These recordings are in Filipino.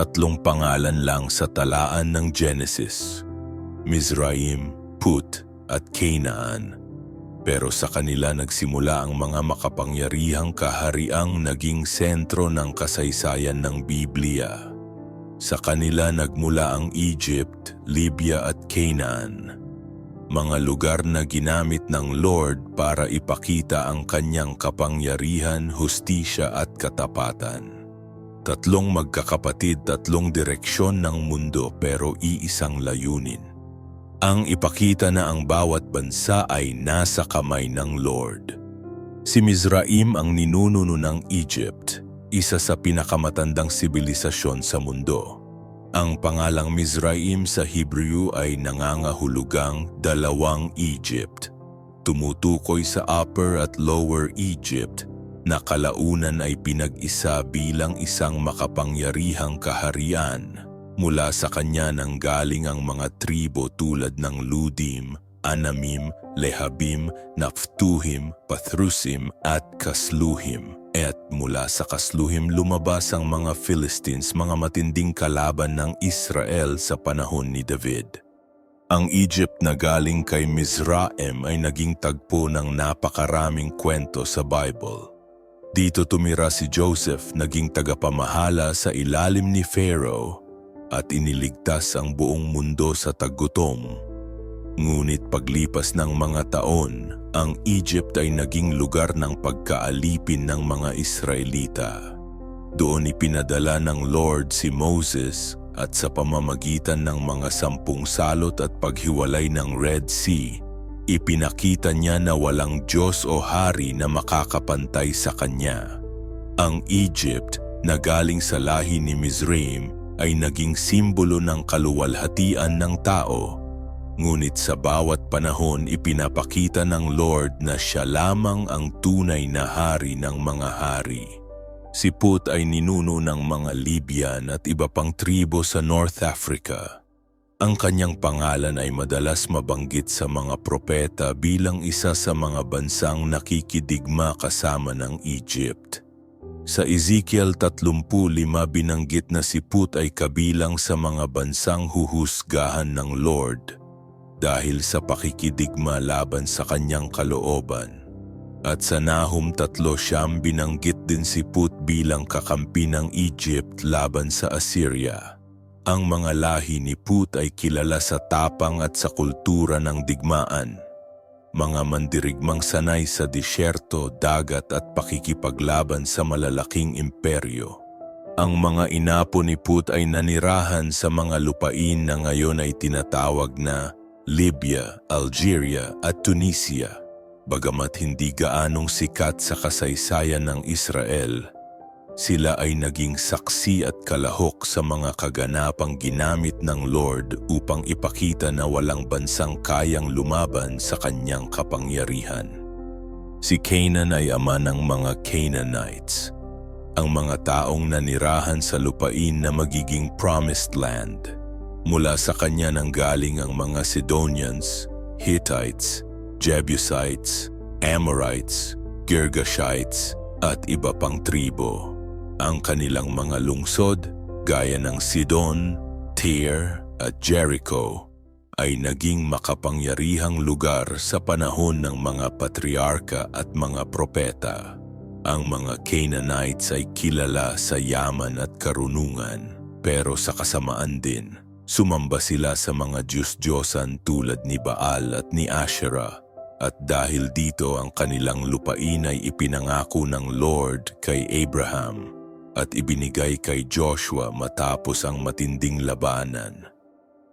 tatlong pangalan lang sa talaan ng Genesis, Mizraim, Put at Canaan. Pero sa kanila nagsimula ang mga makapangyarihang kahariang naging sentro ng kasaysayan ng Biblia. Sa kanila nagmula ang Egypt, Libya at Canaan. Mga lugar na ginamit ng Lord para ipakita ang kanyang kapangyarihan, hustisya at katapatan. Tatlong magkakapatid, tatlong direksyon ng mundo pero iisang layunin. Ang ipakita na ang bawat bansa ay nasa kamay ng Lord. Si Mizraim ang ninununo ng Egypt, isa sa pinakamatandang sibilisasyon sa mundo. Ang pangalang Mizraim sa Hebrew ay nangangahulugang dalawang Egypt. Tumutukoy sa Upper at Lower Egypt na kalaunan ay pinag-isa bilang isang makapangyarihang kaharian. Mula sa kanya nang galing ang mga tribo tulad ng Ludim, Anamim, Lehabim, Naphtuhim, Pathrusim at Kasluhim. At mula sa Kasluhim lumabas ang mga Philistines, mga matinding kalaban ng Israel sa panahon ni David. Ang Egypt na galing kay Mizraim ay naging tagpo ng napakaraming kwento sa Bible. Dito tumira si Joseph naging tagapamahala sa ilalim ni Pharaoh at iniligtas ang buong mundo sa tagutom. Ngunit paglipas ng mga taon, ang Egypt ay naging lugar ng pagkaalipin ng mga Israelita. Doon ipinadala ng Lord si Moses at sa pamamagitan ng mga sampung salot at paghiwalay ng Red Sea, ipinakita niya na walang Diyos o hari na makakapantay sa kanya. Ang Egypt na galing sa lahi ni Mizraim ay naging simbolo ng kaluwalhatian ng tao. Ngunit sa bawat panahon ipinapakita ng Lord na siya lamang ang tunay na hari ng mga hari. Si Put ay ninuno ng mga Libyan at iba pang tribo sa North Africa. Ang kanyang pangalan ay madalas mabanggit sa mga propeta bilang isa sa mga bansang nakikidigma kasama ng Egypt. Sa Ezekiel 35 binanggit na si Put ay kabilang sa mga bansang huhusgahan ng Lord dahil sa pakikidigma laban sa kanyang kalooban. At sa Nahum 3 siyam binanggit din si Put bilang kakampi ng Egypt laban sa Assyria. Ang mga lahi ni Put ay kilala sa tapang at sa kultura ng digmaan mga mandirigmang sanay sa disyerto, dagat at pakikipaglaban sa malalaking imperyo. Ang mga inapo ni Put ay nanirahan sa mga lupain na ngayon ay tinatawag na Libya, Algeria at Tunisia. Bagamat hindi gaanong sikat sa kasaysayan ng Israel, sila ay naging saksi at kalahok sa mga kaganapang ginamit ng Lord upang ipakita na walang bansang kayang lumaban sa kanyang kapangyarihan. Si Canaan ay ama ng mga Canaanites, ang mga taong nanirahan sa lupain na magiging promised land. Mula sa kanya nang galing ang mga Sidonians, Hittites, Jebusites, Amorites, Girgashites at iba pang tribo. Ang kanilang mga lungsod, gaya ng Sidon, Tyre at Jericho, ay naging makapangyarihang lugar sa panahon ng mga patriarka at mga propeta. Ang mga Canaanites ay kilala sa yaman at karunungan, pero sa kasamaan din, sumamba sila sa mga Diyos-Diyosan tulad ni Baal at ni Asherah at dahil dito ang kanilang lupain ay ipinangako ng Lord kay Abraham at ibinigay kay Joshua matapos ang matinding labanan.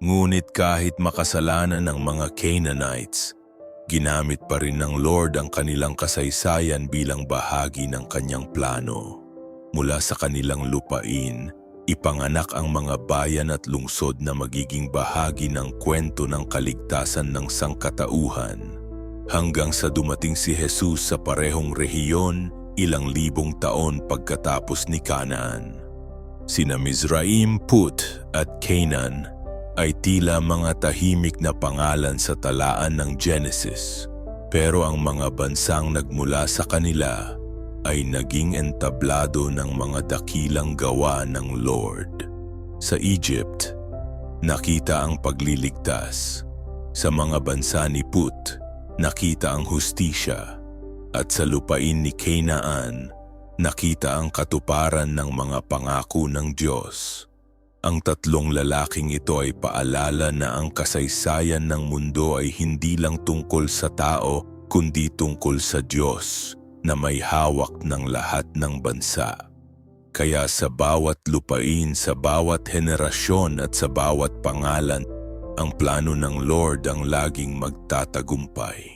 Ngunit kahit makasalanan ng mga Canaanites, ginamit pa rin ng Lord ang kanilang kasaysayan bilang bahagi ng kanyang plano. Mula sa kanilang lupain, ipanganak ang mga bayan at lungsod na magiging bahagi ng kwento ng kaligtasan ng sangkatauhan hanggang sa dumating si Jesus sa parehong rehiyon ilang libong taon pagkatapos ni Canaan. Sina Mizraim, Put at Canaan ay tila mga tahimik na pangalan sa talaan ng Genesis. Pero ang mga bansang nagmula sa kanila ay naging entablado ng mga dakilang gawa ng Lord. Sa Egypt, nakita ang pagliligtas. Sa mga bansa ni Put, nakita ang hustisya. At sa lupain ni Canaan, nakita ang katuparan ng mga pangako ng Diyos. Ang tatlong lalaking ito ay paalala na ang kasaysayan ng mundo ay hindi lang tungkol sa tao, kundi tungkol sa Diyos na may hawak ng lahat ng bansa. Kaya sa bawat lupain, sa bawat henerasyon at sa bawat pangalan, ang plano ng Lord ang laging magtatagumpay.